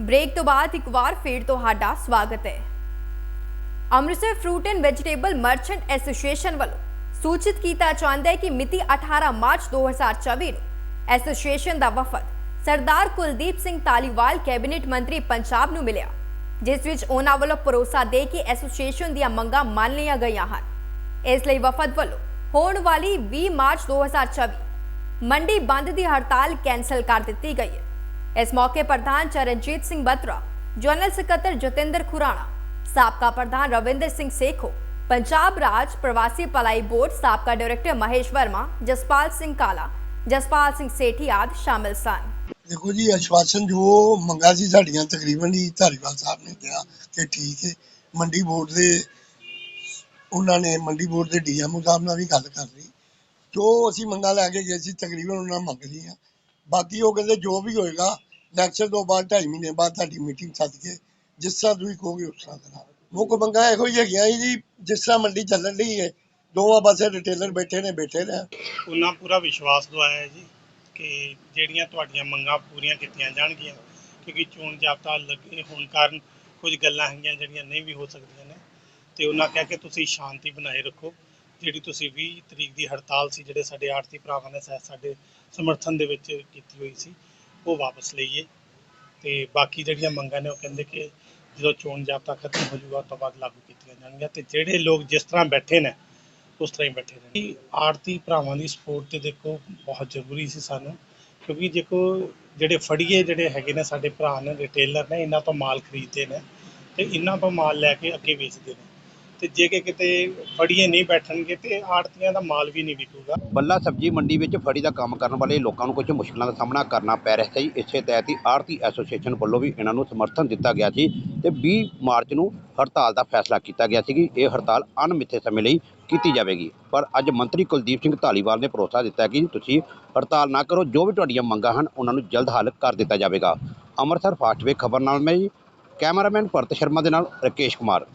Break ਤੋਂ ਬਾਅਦ ਇੱਕ ਵਾਰ ਫੇਰ ਤੁਹਾਡਾ ਸਵਾਗਤ ਹੈ। Amritsar fruit and vegetable merchant association ਵੱਲੋਂ ਸੂਚਿਤ ਕੀਤਾ ਜਾਂਦਾ ਹੈ ਕਿ ਮਿਤੀ 18 ਮਾਰਚ 2024 ਨੂੰ ਐਸੋਸੀਏਸ਼ਨ ਦਾ ਵਫਦ ਸਰਦਾਰ ਕੁਲਦੀਪ ਸਿੰਘ ਤਾਲੀਵਾਲ ਕੈਬਨਿਟ ਮੰਤਰੀ ਪੰਜਾਬ ਨੂੰ ਮਿਲਿਆ, ਜਿਸ ਵਿੱਚ ਉਹਨਾਂ ਵੱਲੋਂ ਭਰੋਸਾ ਦੇ ਕੇ ਐਸੋਸੀਏਸ਼ਨ ਦੀਆਂ ਮੰਗਾਂ ਮੰਨ ਲਈਆਂ ਗਈਆਂ ਹਨ। ਇਸ ਲਈ ਵਫਦ ਵੱਲੋਂ ਹੋਣ ਵਾਲੀ 20 ਮਾਰਚ 2024 ਮੰਡੀ ਬੰਦ ਦੀ ਹੜਤਾਲ ਕੈਂਸਲ ਕਰ ਦਿੱਤੀ ਗਈ ਹੈ। ਇਸ ਮੌਕੇ ਪ੍ਰਧਾਨ ਚਰਨਜੀਤ ਸਿੰਘ ਬਤਰਾ, ਜਨਰਲ ਸਕੱਤਰ ਜਤਿੰਦਰ ਖੁਰਾਣਾ, ਸਾਬਕਾ ਪ੍ਰਧਾਨ ਰਵਿੰਦਰ ਸਿੰਘ ਸੇਖੋ, ਪੰਜਾਬ ਰਾਜ ਪ੍ਰਵਾਸੀ ਭਲਾਈ ਬੋਰਡ ਸਾਬਕਾ ਡਾਇਰੈਕਟਰ ਮਹੇਸ਼ ਵਰਮਾ, ਜਸਪਾਲ ਸਿੰਘ ਕਾਲਾ, ਜਸਪਾਲ ਸਿੰਘ ਸੇਠੀ ਆਦਿ ਸ਼ਾਮਿਲ ਸਨ। ਦੇਖੋ ਜੀ, ਆਸ਼ਵਾਸਨ ਜੋ ਮੰਗਾ ਸੀ ਸਾਡੀਆਂ ਤਕਰੀਬਨ ਹੀ ਧਾਰੀਵਾਲ ਸਾਹਿਬ ਨੇ ਕਿਹਾ ਕਿ ਠੀਕ ਹੈ, ਮੰਡੀ ਬੋਰਡ ਦੇ ਉਹਨਾਂ ਨੇ ਮੰਡੀ ਬੋਰਡ ਦੇ ਡੀਐਮਓ ਸਾਹਿਬ ਨਾਲ ਵੀ ਗੱਲ ਕਰ ਲਈ। ਜੋ ਅਸੀਂ ਮੰਗਾ ਲੈ ਕੇ ਗਏ ਸੀ, ਤਕਰੀਬਨ ਉਹਨਾਂ ਮੰਗ ਲਈਆਂ। ਬਾਕੀ ਉਹ ਕਹਿੰਦੇ ਜੋ ਵੀ ਹੋਏਗਾ ਇਲੈਕਸ਼ਨ ਤੋਂ ਬਾਅਦ ਢਾਈ ਮਹੀਨੇ ਬਾਅਦ ਤੁਹਾਡੀ ਮੀਟਿੰਗ ਸੱਦ ਕੇ ਜਿਸ ਤਰ੍ਹਾਂ ਤੁਸੀਂ ਕਹੋਗੇ ਉਸ ਤਰ੍ਹਾਂ ਕਰਾਂਗੇ। ਮੁੱਖ ਮੰਗਾਂ ਇਹੋ ਹੀ ਹੈਗੀਆਂ ਜੀ ਜਿਸ ਤਰ੍ਹਾਂ ਮੰਡੀ ਚੱਲਣ ਲਈ ਹੈ, ਦੋਵਾਂ ਪਾਸੇ ਰਿਟੇਲਰ ਬੈਠੇ ਨੇ ਬੈਠੇ ਨੇ ਉਹਨਾਂ ਪੂਰਾ ਵਿਸ਼ਵਾਸ ਦਵਾਇਆ ਜੀ ਕਿ ਜਿਹੜੀਆਂ ਤੁਹਾਡੀਆਂ ਮੰਗਾਂ ਪੂਰੀਆਂ ਕੀਤੀਆਂ ਜਾਣਗੀਆਂ, ਕਿਉਂਕਿ ਚੋਣ ਜਾਬਤਾ ਲੱਗੇ ਹੋਣ ਕਾਰਨ ਕੁਝ ਗੱਲਾਂ ਹੈਗੀਆਂ ਜਿਹੜੀਆਂ ਨਹੀਂ ਵੀ ਹੋ ਸਕਦੀਆਂ ਨੇ। ਤੇ ਉਹਨਾਂ ਕਹਿ ਕੇ ਤੁਸੀਂ ਸ਼ਾਂਤੀ ਬਣਾਏ ਰੱਖੋ। ਜਿਹੜੀ ਤੁਸੀਂ 20 ਤਰੀਕ ਦੀ ਹੜਤਾਲ ਸੀ, ਜਿਹੜੇ ਸਾਡੇ ਆੜਤੀ ਭਰਾਵਾਂ ਨੇ ਸਾ- ਸਾਡੇ ਸਮਰਥਨ ਦੇ ਵਿੱਚ ਕੀਤੀ ਹੋਈ ਸੀ, ਉਹ ਵਾਪਸ ਲਈਏ ਤੇ ਬਾਕੀ ਜਿਹੜੀਆਂ ਮੰਗਾਂ ਨੇ, ਉਹ ਕਹਿੰਦੇ ਕਿ ਜਦੋਂ ਚੋਣ ਜਾਬਤਾ ਖਤਮ ਹੋ ਜਾਊਗਾ ਤੋਂ ਬਾਅਦ ਲਾਗੂ ਕੀਤੀਆਂ ਜਾਣਗੀਆਂ। ਤੇ ਜਿਹੜੇ ਲੋਕ ਜਿਸ ਤਰ੍ਹਾਂ ਬੈਠੇ ਨੇ, ਉਸ ਤਰ੍ਹਾਂ ਹੀ ਬੈਠੇ ਨੇ। ਆੜਤੀ ਭਰਾਵਾਂ ਦੀ ਸਪੋਰਟ ਤੇ ਦੇਖੋ, ਬਹੁਤ ਜ਼ਰੂਰੀ ਸੀ ਸਾਨੂੰ, ਕਿਉਂਕਿ ਦੇਖੋ, ਜਿਹੜੇ ਫੜੀਏ ਜਿਹੜੇ ਹੈਗੇ ਨੇ, ਸਾਡੇ ਭਰਾ ਨੇ ਰਿਟੇਲਰ ਨੇ, ਇਹਨਾਂ ਤੋਂ ਮਾਲ ਖਰੀਦਦੇ ਨੇ, ਤੇ ਇਹਨਾਂ ਤੋਂ ਮਾਲ ਲੈ ਕੇ ਅੱਗੇ ਵੇਚਦੇ ਨੇ। ਤੇ ਜੇ ਕਿ ਕਿਤੇ ਫੜੀਏ ਨਹੀਂ ਬੈਠਣਗੇ ਤੇ ਆੜਤੀਆਂ ਦਾ ਮਾਲ ਵੀ ਨਹੀਂ ਵਿਕੂਗਾ। ਬੱਲਾ ਸਬਜ਼ੀ ਮੰਡੀ ਵਿੱਚ ਫੜੀ ਦਾ ਕੰਮ ਕਰਨ ਵਾਲੇ ਲੋਕਾਂ ਨੂੰ ਕੁਝ ਮੁਸ਼ਕਲਾਂ ਦਾ ਸਾਹਮਣਾ ਕਰਨਾ ਪੈ ਰਿਹਾ ਸੀ। ਇਸੇ ਤਹਿਤ ਹੀ ਆੜਤੀ ਐਸੋਸੀਏਸ਼ਨ ਵੱਲੋਂ ਵੀ ਇਹਨਾਂ ਨੂੰ ਸਮਰਥਨ ਦਿੱਤਾ ਗਿਆ ਸੀ ਤੇ 20 ਮਾਰਚ ਨੂੰ ਹੜਤਾਲ ਦਾ ਫੈਸਲਾ ਕੀਤਾ ਗਿਆ ਸੀ ਕਿ ਇਹ ਹੜਤਾਲ ਅਣਮਿੱਥੇ ਸਮੇਂ ਲਈ ਕੀਤੀ ਜਾਵੇਗੀ। ਪਰ ਅੱਜ ਮੰਤਰੀ ਕੁਲਦੀਪ ਸਿੰਘ ਧਾਲੀਵਾਲ ਨੇ ਭਰੋਸਾ ਦਿੱਤਾ ਕਿ ਤੁਸੀਂ ਹੜਤਾਲ ਨਾ ਕਰੋ, ਜੋ ਵੀ ਤੁਹਾਡੀਆਂ ਮੰਗਾਂ ਹਨ, ਉਹਨਾਂ ਨੂੰ ਜਲਦ ਹੱਲ ਕਰ ਦਿੱਤਾ ਜਾਵੇਗਾ। ਅੰਮ੍ਰਿਤਸਰ ਫਾਸਟਵੇ ਖਬਰ ਨਾਲ ਮੈਂ ਜੀ, ਕੈਮਰਾਮੈਨ ਭਰਤ ਸ਼ਰਮਾ ਦੇ ਨਾਲ ਰਕੇਸ਼ ਕੁਮਾਰ।